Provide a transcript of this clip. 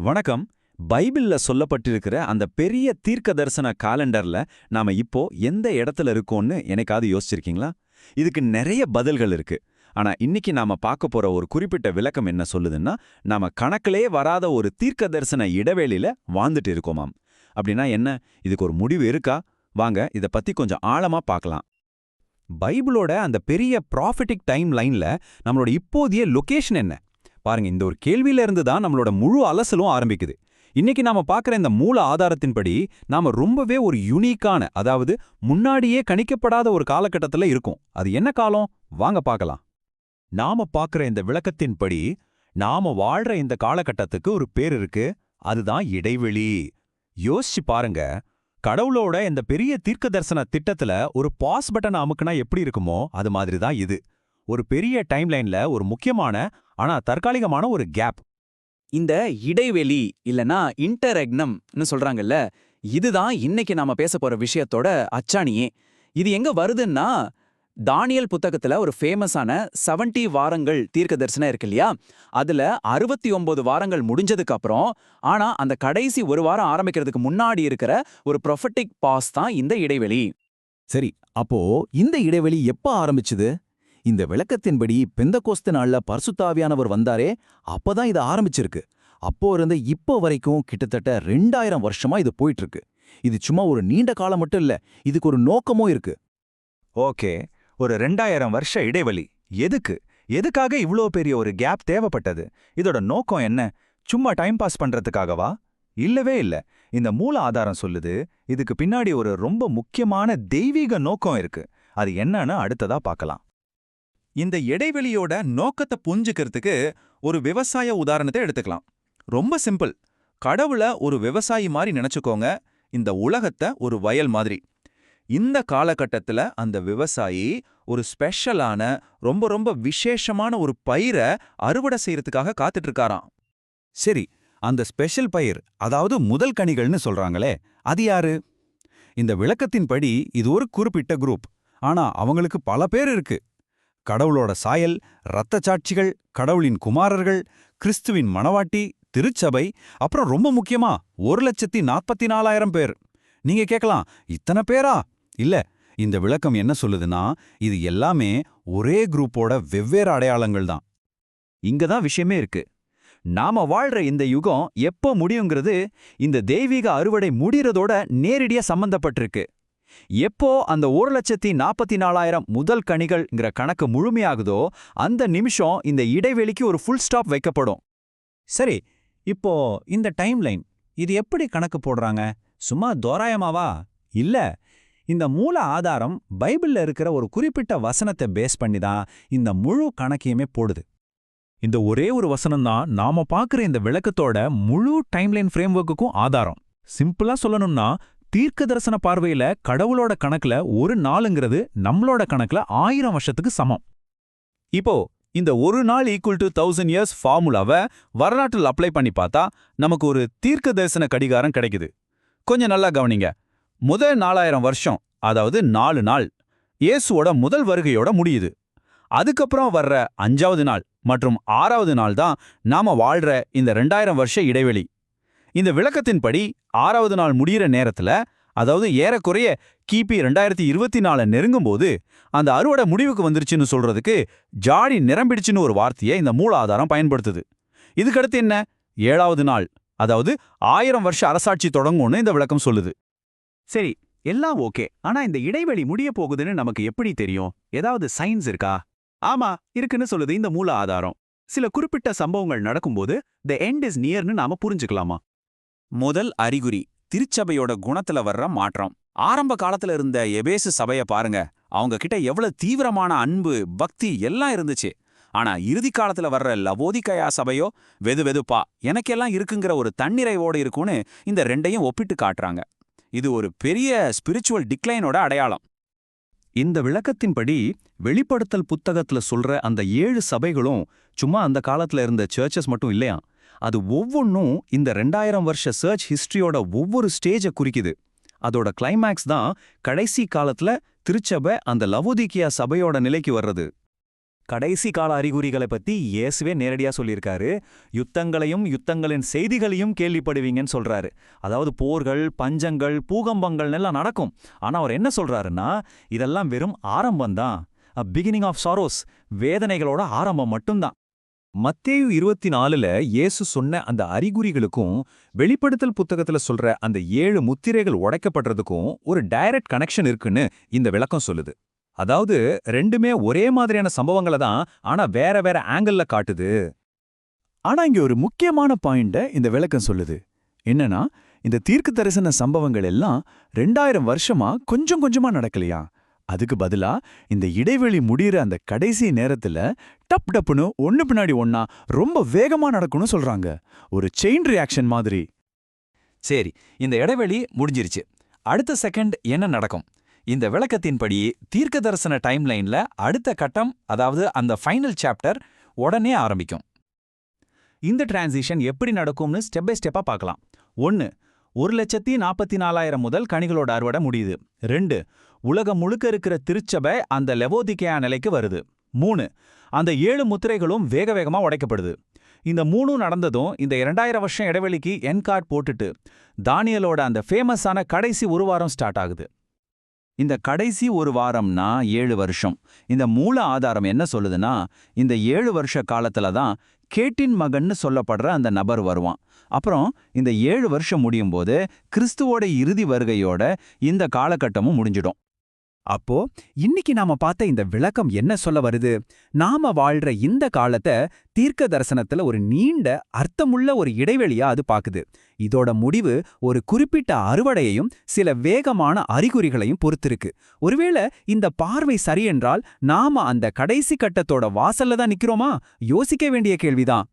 வணக்கம். பைபிள்ல சொல்லப்பட்டிருக்கிற அந்த பெரிய தீர்க்க தரிசன காலண்டர்ல நாம இப்போ எந்த இடத்துல இருக்கோம்னு எனக்காவது யோசிச்சிருக்கீங்களா? இதுக்கு நிறைய பதில்கள் இருக்கு. ஆனா இன்னைக்கு நாம பார்க்க போற ஒரு குறிப்பிட்ட விளக்கம் என்ன சொல்லுதுன்னா நாம கணக்கிலே வராத ஒரு தீர்க்க தரிசன இடைவேளையில வாழ்ந்துட்டு இருக்கோமாம். அப்படின்னா என்ன? இதுக்கு ஒரு முடிவு இருக்கா? வாங்க இத பத்தி கொஞ்சம் ஆழமா பார்க்கலாம். பைபிளோட அந்த பெரிய ப்ராஃபிட்டிக் டைம் லைன்ல நம்மளோட இப்போதைய லொகேஷன் என்ன? பாருங்க இந்த ஒரு கேள்வியில இருந்து தான் நம்மளோட முழு அலசலும் ஆரம்பிக்குது. இன்னைக்கு நாம பார்க்குற இந்த மூல ஆதாரத்தின்படி நாம ரொம்பவே ஒரு யுனிக்கான அதாவது முன்னாடியே கணிக்கப்படாத ஒரு காலகட்டத்துல இருக்கும். அது என்ன காலம்? வாங்க பார்க்கலாம். நாம பார்க்குற இந்த விளக்கத்தின்படி நாம வாழ்ற இந்த காலகட்டத்துக்கு ஒரு பேர் இருக்கு. அதுதான் இடைவெளி. யோசிச்சு பாருங்க கடவுளோட இந்த பெரிய தீர்க்க தரிசன திட்டத்துல ஒரு பாஸ் பட்டன் அமுக்குனா எப்படி இருக்குமோ அது மாதிரி தான் இது. ஒரு பெரிய டைம்லைன்ல ஒரு முக்கியமான ஆனா தற்காலிகமான ஒரு கேப் இந்த இடைவெளி இல்லனா இன்டரெக்னம்னு சொல்றாங்கல்ல இதுதான் இன்னைக்கு நாம பேச போற விஷயத்தோட அச்சாணியே. இது எங்க வருதுன்னா தானியல் புத்தகத்துல ஒரு ஃபேமஸான 70 வாரங்கள் தீர்க்க தரிசனம் இருக்கு இல்லையா அதுல அறுபத்தி ஒன்பது வாரங்கள் முடிஞ்சதுக்கு அப்புறம் ஆனா அந்த கடைசி ஒரு வாரம் ஆரம்பிக்கிறதுக்கு முன்னாடி இருக்கிற ஒரு ப்ரொஃபட்டிக் பாஸ் தான் இந்த இடைவெளி. சரி அப்போ இந்த இடைவெளி எப்ப ஆரம்பிச்சுது? இந்த விளக்கத்தின்படி பெந்த கோஸ்து நாள்ல பர்சுத்தாவியானவர் வந்தாரே அப்பதான் இது ஆரம்பிச்சிருக்கு. அப்போ இருந்து இப்போ வரைக்கும் கிட்டத்தட்ட ரெண்டாயிரம் வருஷமா இது போயிட்டு இருக்கு இது சும்மா ஒரு நீண்ட காலம் மட்டும் இல்ல இதுக்கு ஒரு நோக்கமும் இருக்கு. ஓகே ஒரு ரெண்டாயிரம் வருஷ இடைவெளி. எதுக்கு? எதுக்காக இவ்ளோ பெரிய ஒரு கேப் தேவைப்பட்டது? இதோட நோக்கம் என்ன? சும்மா டைம் பாஸ் பண்றதுக்காகவா? இல்லவே இல்ல. இந்த மூல ஆதாரம் சொல்லுது இதுக்கு பின்னாடி ஒரு ரொம்ப முக்கியமான தெய்வீக நோக்கம் இருக்கு. அது என்னன்னு அடுத்ததா பார்க்கலாம். இந்த இடைவெளியோட நோக்கத்தை புரிஞ்சுக்கிறதுக்கு ஒரு விவசாய உதாரணத்தை எடுத்துக்கலாம். ரொம்ப சிம்பிள். கடவுள ஒரு விவசாயி மாதிரி நினைச்சுக்கோங்க. இந்த உலகத்தை ஒரு வயல் மாதிரி. இந்த காலகட்டத்துல அந்த விவசாயி ஒரு ஸ்பெஷலான ரொம்ப ரொம்ப விசேஷமான ஒரு பயிரை அறுவடை செய்யறதுக்காக காத்துட்டு இருக்காராம் சரி அந்த ஸ்பெஷல் பயிர் அதாவது முதல் கனிகள்னு சொல்றாங்களே அது யாரு? இந்த விளக்கத்தின்படி இது ஒரு குறிப்பிட்ட குரூப். ஆனா அவங்களுக்கு பல பேர் இருக்கு. கடவுளோட சாயல் இரத்த சாட்சிகள் கடவுளின் குமாரர்கள் கிறிஸ்துவின் மணவாட்டி திருச்சபை அப்புறம் ரொம்ப முக்கியமா ஒரு லட்சத்தி நாற்பத்தி நாலாயிரம் பேர். நீங்க கேட்கலாம் இத்தனை பேரா? இல்ல இந்த விளக்கம் என்ன சொல்லுதுன்னா இது எல்லாமே ஒரே குரூப்போட வெவ்வேறு அடையாளங்கள் தான். இங்க தான் விஷயமே இருக்கு. நாம வாழ்ற இந்த யுகம் எப்போ முடியுங்கிறது இந்த தெய்வீக அறுவடை முடியறதோட நேரடியா சம்பந்தப்பட்டிருக்கு. எப்போ அந்த ஒரு லட்சத்தி நாற்பத்தி நாலாயிரம் முதல் கணிகள்ங்கிற கணக்கு முழுமையாகுதோ அந்த நிமிஷம் இந்த இடைவெளிக்கு ஒரு ஃபுல் ஸ்டாப் வைக்கப்படும். சரி இப்போ இந்த டைம்லைன் இது எப்படி கணக்கு போடுறாங்க? சும்மா தோராயமாவா? இல்ல இந்த மூல ஆதாரம் பைபிள்ல இருக்கிற ஒரு குறிப்பிட்ட வசனத்தை பேஸ் பண்ணி தான் இந்த முழு கணக்கையுமே போடுது. இந்த ஒரே ஒரு வசனம் தான் நாம பார்க்குற இந்த விளக்கத்தோட முழு டைம்லைன் ஃப்ரேம்வொர்க்குக்கும் ஆதாரம். சிம்பிளா சொல்லணும்னா தீர்க்க தரிசன பார்வையில கடவுளோட கணக்குல ஒரு நாளுங்கிறது நம்மளோட கணக்குல ஆயிரம் வருஷத்துக்கு சமம். இப்போ இந்த ஒரு நாள் ஈக்குவல் டு தௌசண்ட் இயர்ஸ் ஃபார்முலாவை வரலாற்றில் அப்ளை பண்ணி பார்த்தா நமக்கு ஒரு தீர்க்க தரிசன கடிகாரம் கிடைக்குது. கொஞ்சம் நல்லா கவனிங்க. முதல் நாலாயிரம் வருஷம் அதாவது நாலு நாள் இயேசுவோட முதல் வருகையோட முடியுது. அதுக்கப்புறம் வர்ற அஞ்சாவது நாள் மற்றும் ஆறாவது நாள் தான் நாம வாழ்ற இந்த ரெண்டாயிரம் வருஷ இடைவெளி. இந்த விளக்கத்தின்படி ஆறாவது நாள் முடிகிற நேரத்துல அதாவது ஏறக்குறைய கிபி ரெண்டாயிரத்தி இருபத்தி நெருங்கும் நெருங்கும்போது அந்த அறுவடை முடிவுக்கு வந்துருச்சுன்னு சொல்றதுக்கு ஜாடி நிரம்பிடுச்சுன்னு ஒரு வார்த்தையை இந்த மூல ஆதாரம் பயன்படுத்துது. இதுக்கடுத்து என்ன? ஏழாவது நாள் அதாவது ஆயிரம் வருஷ அரசாட்சி தொடங்கும்னு இந்த விளக்கம் சொல்லுது. சரி எல்லாம் ஓகே ஆனா இந்த இடைவெளி முடிய போகுதுன்னு நமக்கு எப்படி தெரியும்? ஏதாவது சயின்ஸ் இருக்கா? ஆமா இருக்குன்னு சொல்லுது இந்த மூல ஆதாரம். சில குறிப்பிட்ட சம்பவங்கள் நடக்கும்போது த எண்ட் இஸ் நியர்னு நாம புரிஞ்சுக்கலாமா? முதல் அறிகுறி திருச்சபையோட குணத்துல வர்ற மாற்றம். ஆரம்ப காலத்துல இருந்த எபேசு சபைய பாருங்க அவங்க கிட்ட எவ்வளவு தீவிரமான அன்பு பக்தி எல்லாம் இருந்துச்சு. ஆனா இறுதி காலத்துல வர்ற லவோதிகயா சபையோ வெது வெதுப்பா எனக்கெல்லாம் இருக்குங்கிற ஒரு தன்னிறைவோடு இருக்கும்னு இந்த ரெண்டையும் ஒப்பிட்டு காட்டுறாங்க. இது ஒரு பெரிய ஸ்பிரிச்சுவல் டிக்ளைனோட அடையாளம். இந்த விளக்கத்தின்படி வெளிப்படுத்தல் புத்தகத்துல சொல்ற அந்த ஏழு சபைகளும் சும்மா அந்த காலத்துல இருந்த சர்ச்சஸ் மட்டும் இல்லையா அது ஒவ்வொன்றும் இந்த ரெண்டாயிரம் வருஷ சர்ச் ஹிஸ்டரியோட ஒவ்வொரு ஸ்டேஜை குறிக்குது. அதோட கிளைமேக்ஸ் தான் கடைசி காலத்துல திருச்சபை அந்த லவோதிக்கியா சபையோட நிலைக்கு வர்றது. கடைசி கால அறிகுறிகளை பத்தி இயேசுவே நேரடியா சொல்லியிருக்காரு. யுத்தங்களையும் யுத்தங்களின் செய்திகளையும் கேள்விப்படுவீங்கன்னு சொல்றாரு. அதாவது போர்கள் பஞ்சங்கள் பூகம்பங்கள் எல்லாம் நடக்கும். ஆனா அவர் என்ன சொல்றாருன்னா இதெல்லாம் வெறும் ஆரம்பம்தான். அ பிகினிங் ஆஃப் சாரோஸ் வேதனைகளோட ஆரம்பம் மட்டும்தான். மத்தேயு இருபத்தி நாலுல இயேசு சொன்ன அந்த அறிகுறிகளுக்கும் வெளிப்படுத்தல் புத்தகத்துல சொல்ற அந்த ஏழு முத்திரைகள் உடைக்கப்படுறதுக்கும் ஒரு டைரக்ட் கனெக்ஷன் இருக்குன்னு இந்த விளக்கம் சொல்லுது. அதாவது ரெண்டுமே ஒரே மாதிரியான சம்பவங்களை தான் ஆனா வேற வேற ஆங்கிள்ல காட்டுது. ஆனா இங்க ஒரு முக்கியமான பாயிண்ட இந்த விளக்கம் சொல்லுது. என்னன்னா இந்த தீர்க்க தரிசன சம்பவங்கள் எல்லாம் ரெண்டாயிரம் வருஷமா கொஞ்சம் கொஞ்சமா நடக்கலையா? அதுக்கு பதிலா இந்த இடைவெளி முடியிற அந்த கடைசி நேரத்துல டப் டப்புன்னு ஒண்ணு பின்னாடி ஒன்னா ரொம்ப வேகமா நடக்கும்னு சொல்றாங்க. ஒரு செயின் ரியாக்ஷன் மாதிரி. சரி இந்த இடைவெளி முடிஞ்சிருச்சு. அடுத்த செகண்ட் என்ன நடக்கும்? இந்த விளக்கத்தின்படி தீர்க்க தரிசன டைம்லைன்ல அடுத்த கட்டம் அதாவது அந்த ஃபைனல் சாப்டர் உடனே ஆரம்பிக்கும். இந்த டிரான்சிஷன் எப்படி நடக்கும்னு ஸ்டெப் பை ஸ்டெப்பா பார்க்கலாம். ஒன்று ஒரு லட்சத்தி நாற்பத்தி நாலாயிரம் முதல் கனிகளோட அறுவடை முடியுது. ரெண்டு உலகம் முழுக்க இருக்கிற திருச்சபை அந்த லெவோதிக்கையா நிலைக்கு வருது. மூணு அந்த ஏழு முத்திரைகளும் வேக வேகமா உடைக்கப்படுது. இந்த மூணும் நடந்ததும் இந்த இரண்டாயிரம் வருஷம் இடைவெளிக்கு என் கார்ட் போட்டுட்டு தானியலோட அந்த ஃபேமஸான கடைசி ஒரு வாரம் ஸ்டார்ட் ஆகுது. இந்த கடைசி ஒரு வாரம்னா ஏழு வருஷம். இந்த மூல ஆதாரம் என்ன சொல்லுதுன்னா இந்த ஏழு வருஷ காலத்துல தான் கேட்டின் மகன்னு சொல்லப்படுற அந்த நபர் வருவான். அப்புறம் இந்த ஏழு வருஷம் முடியும் போது கிறிஸ்துவோட இறுதி வருகையோட இந்த காலகட்டமும் முடிஞ்சிடும். அப்போ இன்னைக்கு நாம பார்த்த இந்த விளக்கம் என்ன சொல்ல வருது? நாம வாழ்ற இந்த காலத்தை தீர்க்க தரிசனத்துல ஒரு நீண்ட அர்த்தமுள்ள ஒரு இடைவெளியா அது பாக்குது. இதோட முடிவு ஒரு குறிப்பிட்ட அறுவடையையும் சில வேகமான அறிகுறிகளையும் பொறுத்திருக்கு. ஒருவேளை இந்த பார்வை சரியென்றால் நாம அந்த கடைசி கட்டத்தோட வாசல்ல தான் நிக்கிறோமா? யோசிக்க வேண்டிய கேள்விதான்.